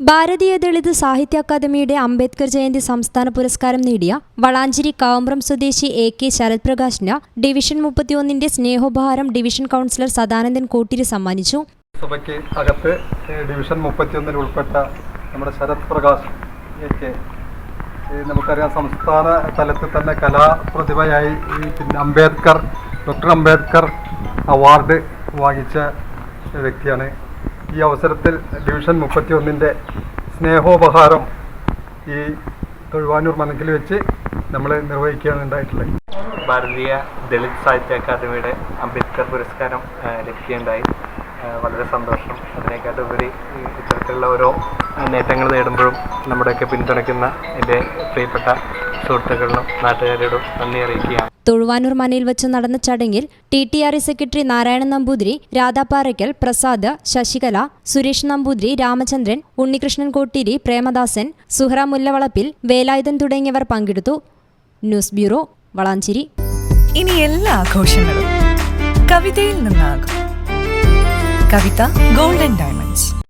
ഭാരതീയ ദളിത് സാഹിത്യ അക്കാദമിയുടെ അംബേദ്കർ ജയന്തി സംസ്ഥാന പുരസ്കാരം നേടിയ വളാഞ്ചേരി കാവമ്പ്രം സ്വദേശി എ കെ ശരത് പ്രകാശിന് ഡിവിഷൻ മുപ്പത്തിയൊന്നിന്റെ സ്നേഹോപഹാരം ഡിവിഷൻ കൗൺസിലർ സദാനന്ദൻ കോട്ടിരി സമ്മാനിച്ചു. സഭയ്ക്ക് അകത്ത് ഡിവിഷൻ മുപ്പത്തിയൊന്നിൽ ഉൾപ്പെട്ട നമ്മുടെ ശരത് പ്രകാശ് നമുക്കറിയാം സംസ്ഥാന തലത്തിൽ തന്നെ കലാപ്രതിഭയായി പിന്നെ അംബേദ്കർ ഡോക്ടർ അംബേദ്കർ അവാർഡ് വാങ്ങിച്ച വ്യക്തിയാണ് ഈ അവസരത്തിൽ ഡിവിഷൻ മുപ്പത്തിയൊന്നിന്റെ സ്നേഹോപഹാരം ഈ തൊഴുവാനൂർ മനക്കിൽ വെച്ച് നമ്മൾ നിർവഹിക്കുകയാണ് ഉണ്ടായിട്ടുള്ളത്. ഭാരതീയ ദളിത് സാഹിത്യ അക്കാദമിയുടെ അംബേദ്കർ പുരസ്കാരം ലഭിക്കുകയുണ്ടായി. വളരെ സന്തോഷം. അതിനേക്കാട്ടുപരി ഇത്തരത്തിലുള്ള ഓരോ നേട്ടങ്ങൾ നേടുമ്പോഴും നമ്മുടെയൊക്കെ പിന്തുണയ്ക്കുന്ന എന്റെ പ്രിയപ്പെട്ട സുഹൃത്തുക്കളിലും നാട്ടുകാരോടും നന്ദി അറിയിക്കുകയാണ്. തൊഴുവാനൂർ മനയിൽ വെച്ച് നടന്ന ചടങ്ങിൽ T T R secretary Narayanan Namboothiri Radhaparakkal Prasad Sasikala Suresh Namboothiri Ramachandran Unnikrishnan Kottiri Premadasan Suhra Mullavalappil Velayudhan തുടങ്ങിയവർ പങ്കെടുത്തു. News bureau Valanchery. ഇനി എല്ലാ ആഘോഷങ്ങളും കവിതയിൽ നിന്നാകും. Kavitha golden diamond.